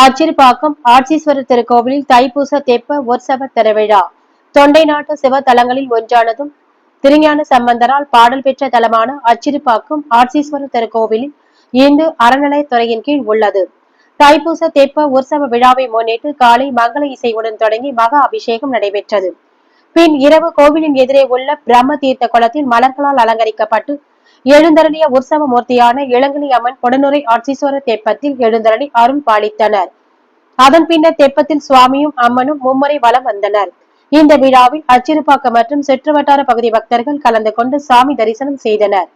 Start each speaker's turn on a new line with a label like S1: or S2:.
S1: ஆச்சிரிப்பாக்கம் ஆட்சீஸ்வரர் திருக்கோவிலில் தைப்பூச தெப்ப உற்சவ திருவிழா. தொண்டை நாட்டு சிவத்தலங்களில் ஒன்றானதும் திருஞான சம்பந்தரால் பாடல் பெற்ற தலமான அச்சிறுப்பாக்கம் ஆட்சீஸ்வரர் திருக்கோவிலில் இந்து அறநிலையத்துறையின் கீழ் உள்ளது. தைப்பூச தெப்ப உற்சவ விழாவை முன்னிட்டு காலை மங்கள இசையுடன் தொடங்கி மகா அபிஷேகம் நடைபெற்றது. பின் இரவு கோவிலின் எதிரே உள்ள பிரம்ம தீர்த்த குளத்தில் மலர்களால் அலங்கரிக்கப்பட்டு எழுந்தருளிய உற்சவ மூர்த்தியான இளங்கிலி அம்மன் கொடனுரை ஆட்சீஸ்வரர் தெப்பத்தில் எழுந்தருளி அருள் பாலித்தனர். அதன் பின்னர் தெப்பத்தில் சுவாமியும் அம்மனும் மும்முறை வலம் வந்தனர். இந்த விழாவில் அச்சிறுபாக்கம் மற்றும் சுற்றுவட்டார பகுதி பக்தர்கள் கலந்து கொண்டு சாமி தரிசனம் செய்தனர்.